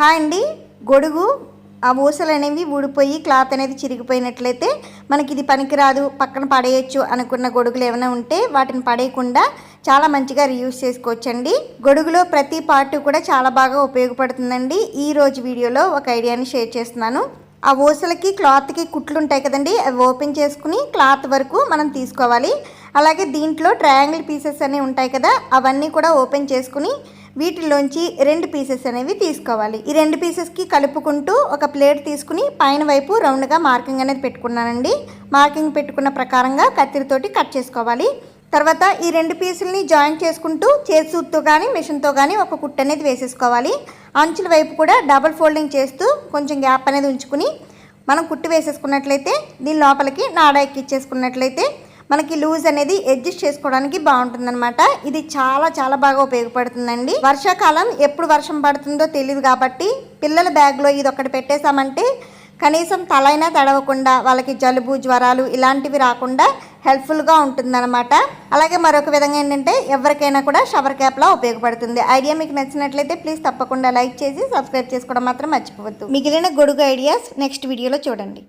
Hi అండి. గొడుగు ఆ ఊసలు అనేవి ఊడిపోయి క్లాత్ అనేది చిరిగిపోయినట్లయితే మనకి ఇది పనికిరాదు పక్కన పడేయచ్చు అనుకున్న గొడుగులు ఏమైనా ఉంటే వాటిని పడేయకుండా చాలా మంచిగా రీయూస్ చేసుకోవచ్చండి. గొడుగులో ప్రతి పార్ట్ కూడా చాలా బాగా ఉపయోగపడుతుందండి. ఈ రోజు వీడియోలో ఒక ఐడియాని షేర్ చేస్తున్నాను. ఆ ఊసలకి క్లాత్కి కుట్లు ఉంటాయి కదండి అవి ఓపెన్ చేసుకుని క్లాత్ వరకు మనం తీసుకోవాలి. అలాగే దీంట్లో ట్రయాంగిల్ పీసెస్ అనేవి ఉంటాయి కదా అవన్నీ కూడా ఓపెన్ చేసుకుని వీటిలోంచి రెండు పీసెస్ అనేవి తీసుకోవాలి. ఈ రెండు పీసెస్కి కలుపుకుంటూ ఒక ప్లేట్ తీసుకుని పైన వైపు రౌండ్గా మార్కింగ్ అనేది పెట్టుకున్నానండి. మార్కింగ్ పెట్టుకున్న ప్రకారంగా కత్తిరితోటి కట్ చేసుకోవాలి. తర్వాత ఈ రెండు పీసుల్ని జాయిన్ చేసుకుంటూ చేతితో కానీ మిషన్తో కానీ ఒక కుట్ అనేది వేసేసుకోవాలి. అంచుల వైపు కూడా డబుల్ ఫోల్డింగ్ చేస్తూ కొంచెం గ్యాప్ అనేది ఉంచుకుని మనం కుట్టు వేసేసుకున్నట్లయితే దీని లోపలికి నాడ ఎక్కిచ్చేసుకున్నట్లయితే మనకి లూజ్ అనేది అడ్జస్ట్ చేసుకోవడానికి బాగుంటుందన్నమాట. ఇది చాలా చాలా బాగా ఉపయోగపడుతుందండి. వర్షాకాలం ఎప్పుడు వర్షం పడుతుందో తెలియదు కాబట్టి పిల్లల బ్యాగ్లో ఇది ఒకటి పెట్టేశామంటే కనీసం తలైనా తడవకుండా వాళ్ళకి జలుబు జ్వరాలు ఇలాంటివి రాకుండా హెల్ప్ఫుల్గా ఉంటుందన్నమాట. అలాగే మరొక విధంగా ఏంటంటే ఎవరికైనా కూడా షవర్ క్యాప్లా ఉపయోగపడుతుంది. ఐడియా మీకు నచ్చినట్లయితే ప్లీజ్ తప్పకుండా లైక్ చేసి సబ్స్క్రైబ్ చేసుకోవడం మాత్రం మర్చిపోవద్దు. మిగిలిన గొడుగు ఐడియాస్ నెక్స్ట్ వీడియోలో చూడండి.